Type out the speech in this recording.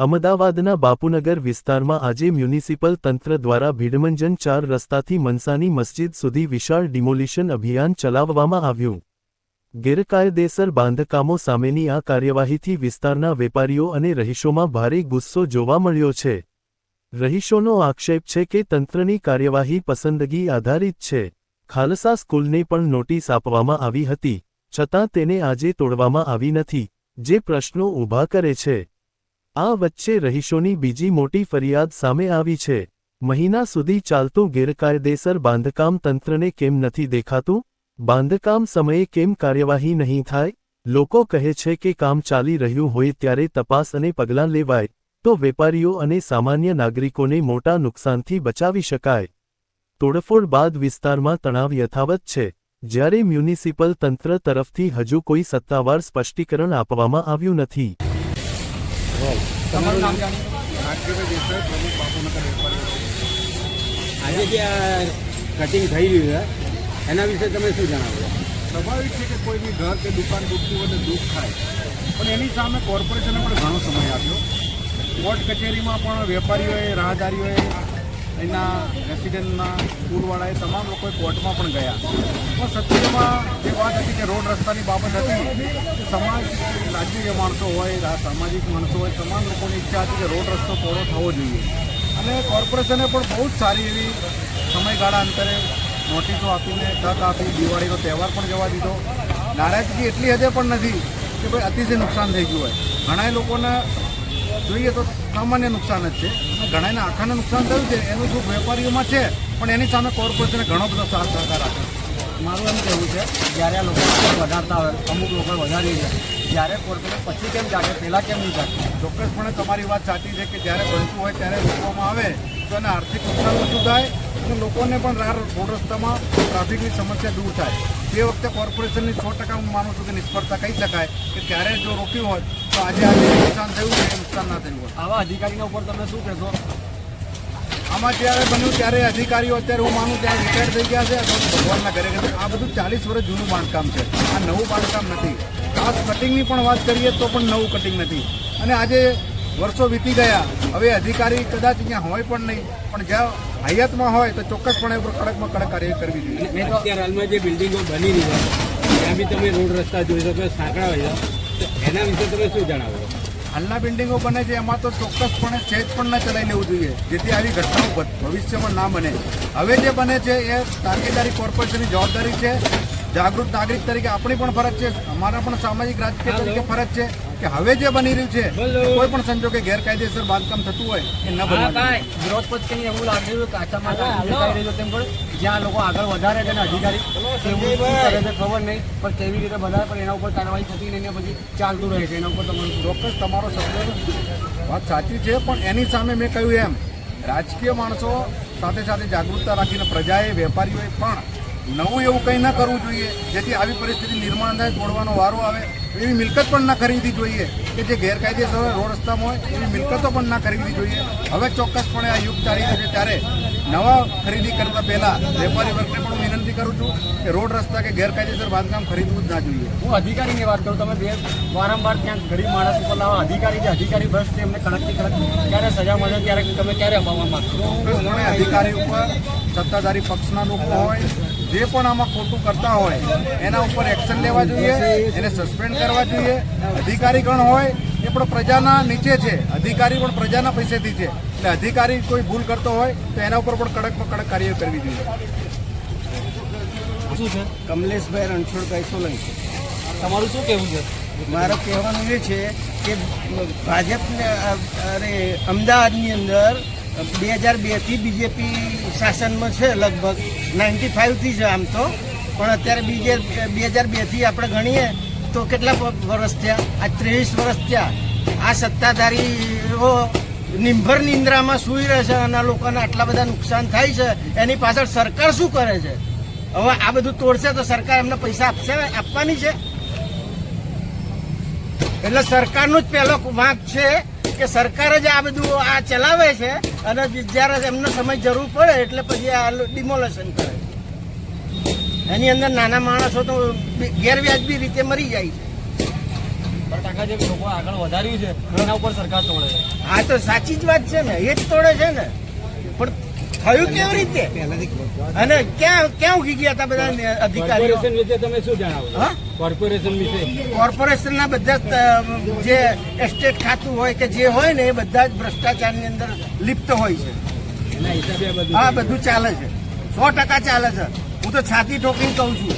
અમદાવાદના બાપુનગર વિસ્તારમાં આજે મ્યુનિસિપલ તંત્ર દ્વારા ભીડમંજન ચાર રસ્તાથી મનસાની મસ્જિદ સુધી વિશાળ ડિમોલિશન અભિયાન ચલાવવામાં આવ્યું. ગેરકાયદેસર બાંધકામો સામેની આ કાર્યવાહીથી વિસ્તારના વેપારીઓ અને રહીશોમાં ભારે ગુસ્સો જોવા મળ્યો છે. રહીશોનો આક્ષેપ છે કે તંત્રની કાર્યવાહી પસંદગી આધારિત છે. ખાલસા સ્કૂલને પણ નોટિસ આપવામાં આવી હતી, છતાં તેને આજે તોડવામાં આવી નથી, જે પ્રશ્નો ઊભા કરે છે. આ વચ્ચે રહીશોની બીજી મોટી ફરિયાદ સામે આવી છે. મહિના સુધી ચાલતું ગેરકાયદેસર બાંધકામ તંત્રને કેમ નથી દેખાતું? બાંધકામ સમયે કેમ કાર્યવાહી નહીં થાય? લોકો કહે છે કે કામ ચાલી રહ્યું હોય ત્યારે તપાસ અને પગલાં લેવાય, તો વેપારીઓ અને સામાન્ય નાગરિકોને મોટા નુકસાનથી બચાવી શકાય. તોડફોડ બાદ વિસ્તારમાં તણાવ યથાવત છે. જ્યારે મ્યુનિસિપલ તંત્ર તરફથી હજુ કોઈ સત્તાવાર સ્પષ્ટીકરણ આપવામાં આવ્યું નથી. તમારું નામ રાજકીય દેસાઈ પ્રમુખ બાપુનગર વેપારી આજે જે આ કટિંગ થઈ રહ્યું છે એના વિશે તમે શું જણાવો? સ્વાભાવિક છે કે કોઈ બી ઘર કે દુકાન તૂટતી હોય તો દુઃખ થાય. પણ એની સામે કોર્પોરેશને પણ ઘણો સમય આપ્યો. કોર્ટ કચેરીમાં પણ વેપારીઓએ રાહદારીઓએ એના રેસિડેન્ટના સ્કૂલવાળાએ તમામ લોકોએ કોર્ટમાં પણ ગયા. પણ સત્યમાં જે વાત હતી કે રોડ રસ્તાની બાબત હતી સમાજ, રાજકીય માણસો હોય સામાજિક માણસો હોય, તમામ લોકોની ઈચ્છા હતી કે રોડ રસ્તો પહોળો થવો જોઈએ. અને કોર્પોરેશને પણ બહુ જ સારી એવી સમયગાળા અંતરે નોટિસો આપીને, તક આપી, દિવાળીનો તહેવાર પણ જવા દીધો. નારાજગી એટલી હદે પણ નથી કે ભાઈ અતિશય નુકસાન થઈ ગયું હોય. ઘણા લોકોને જોઈએ તો સામાન્ય નુકસાન જ છે. અને ઘણાને આખાને નુકસાન થયું છે. એનું દુઃખ વેપારીઓમાં છે, પણ એની સામે કોર્પોરેશને ઘણો બધો સાથ સહકાર આપે મારું એમ કહેવું છે, જ્યારે આ લોકો વધારતા હોય, અમુક લોકો વધારી જાય જ્યારે કોર્પોરેટ પછી કેમ જાગે, પહેલાં કેમ નહીં જાગે? ચોક્કસપણે તમારી વાત સાચી છે કે જ્યારે બનતું હોય ત્યારે રોકવામાં આવે, તો એને આર્થિક નુકસાન ઓછું થાય અને લોકોને પણ રાહ રોડ રસ્તામાં ટ્રાફિકની સમસ્યા દૂર થાય. તે વખતે કોર્પોરેશનની સો ટકા હું માનું છું કે નિષ્ફળતા કહી શકાય કે ત્યારે જો રોક્યું હોત તો આજે આજે નુકસાન થયું છે નુકસાન ના થયું હોત આવા અધિકારીના ઉપર તમે શું કહેશો? આમાં જ્યારે બન્યું ત્યારે અધિકારીઓ અત્યારે હું માનું ત્યાં રિટાયર થઈ ગયા છે. ભગવાનના ઘરે આ બધું ચાલીસ વર્ષ જૂનું બાંધકામ છે. આ નવું બાંધકામ નથી. ખાસ કટિંગની પણ વાત કરીએ તો પણ નવું કટિંગ નથી. અને આજે વર્ષો વીતી ગયા. હવે અધિકારી કદાચ અહીંયા હોય પણ નહીં. પણ જ્યાં હયાતમાં હોય તો ચોક્કસપણે ઉપર કડકમાં કડક કાર્ય કરવી જોઈએ. મેં તો અત્યારે હાલમાં જે બિલ્ડિંગો બની રહી છે ત્યાં બી તમે રોડ રસ્તા જોઈ શકો સાંકડા હોય તો એના વિશે તમે શું જણાવો? હાલના બિલ્ડિંગો બને છે એમાં તો ચોક્કસપણે સેજ પણ ન ચલાવી લેવું જોઈએ જેથી આવી ઘટનાઓ ભવિષ્યમાં ના બને. હવે જે બને છે એ તાકેદારી કોર્પોરેશનની જવાબદારી છે. જાગૃત નાગરિક તરીકે આપણી પણ ફરજ છે અમારા પણ સામાજિક રાજકીય તરીકે ફરજ છે. કે હવે જે બની રહ્યું છે કોઈ પણ સંજોગે ગેરકાયદેસર બાંધકામ થતું હોય એ ન જોઈએ. વિરોધ પક્ષ કંઈ એવું લાગે રહ્યું કાચા માલ તેમ પણ જ્યાં લોકો આગળ વધારે છે ને અધિકારી કેવું કરે છે ખબર નહીં પણ કેવી રીતે વધારે પણ એના ઉપર કાર્યવાહી થતી નહીં ને પછી ચાલતું રહે છે એના ઉપર તમારું? ચોક્કસ તમારો શબ્દ વાત સાચી છે પણ એની સામે મેં કહ્યું એમ રાજકીય માણસો સાથે સાથે જાગૃતતા રાખીને પ્રજાએ વેપારીઓએ પણ નવું એવું કંઈ ન કરવું જોઈએ જેથી આવી પરિસ્થિતિ નિર્માણ થાય તોડવાનો વારો આવે. એવી મિલકત પણ ના ખરીદવી જોઈએ કે જે ગેરકાયદેસર હોય, રોડ રસ્તામાં હોય એવી મિલકતો પણ ના ખરીદવી જોઈએ. હવે ચોક્કસપણે આ યુગ ચાલી રહ્યો છે ત્યારે નવા ખરીદી કરતા પહેલા વેપારી વર્ગને પણ હું વિનંતી કરું છું કે રોડ રસ્તા કે ગેરકાયદેસર બાંધકામ ખરીદવું જ ના જોઈએ. હું અધિકારીની વાત કરું તમે બે વારંવાર ત્યાં ગરીબ માણસ ઉપર લાવો. અધિકારી જે અધિકારી ભ્રષ્ટ છે એમને કડકથી કડક ક્યારે સજા મળે ત્યારે તમે ક્યારે અપાવવા માંગશો? અધિકારી ઉપર સત્તાધારી પક્ષના લોકો હોય જે પણ આમાં ખોટું કરતા હોય એના ઉપર એક્શન લેવા જોઈએ એને સસ્પેન્ડ કરવા જોઈએ. અધિકારીગણ હોય એ પણ પ્રજાના નીચે છે. અધિકારી પણ પ્રજાના પૈસેથી છે. એટલે અધિકારી કોઈ ભૂલ કરતો હોય તો એના ઉપર પણ કડકમાં કડક કાર્ય કરવી જોઈએ. શું છે? કમલેશભાઈ રણછોડભાઈ સોલંકી. તમારું શું કહેવું છે? મારું કહેવાનું એ છે કે ભાજપને અરે અમદાવાદની અંદર બે હજાર બેથી બીજેપી શાસનમાં છે લગભગ. નાઇન્ટી ફાઇવથી છે આમ તો. પણ અત્યારે બીજે બે હજાર બેથી આપણે ગણીએ તો કેટલા વર્ષ થયા? આ ત્રેવીસ વર્ષ થયા. આ સત્તાધારીઓ નિંભર નિંદ્રામાં સૂઈ રહે છે અને આ લોકોને આટલા બધા નુકસાન થાય છે. એની પાછળ સરકાર શું કરે છે? હવે આ બધું તોડશે તો સરકાર એમને પૈસા આપશે, આપવાની છે? એટલે સરકારનો જ પહેલો વાંક છે કે સરકાર જ આ બધું આ ચલાવે છે અને જ્યારે એમનો સમય જરૂર પડે એટલે પછી આ ડિમોલેશન કરે. એની અંદર નાના માણસો તો ગેરવ્યાજબી રીતે મરી જાય છે. આગળ વધાર્યું છે એના ઉપર સરકાર તોડે છે. હા તો સાચી જ વાત છે ને એ જ તોડે છે ને. પણ થયું કેવી રીતે? અને ક્યાં ક્યાં ઉગી ગયા હતા બધા અધિકારીઓ? તમે શું જણાવો કોર્પોરેશન વિશે? કોર્પોરેશનના બધા જ, એસ્ટેટ ખાતું હોય કે જે હોય ને એ બધા જ ભ્રષ્ટાચારની અંદર લિપ્ત હોય છે. હા બધું ચાલે છે. સો ટકા ચાલે છે. હું તો છાતી ઠોકીને કહું છું.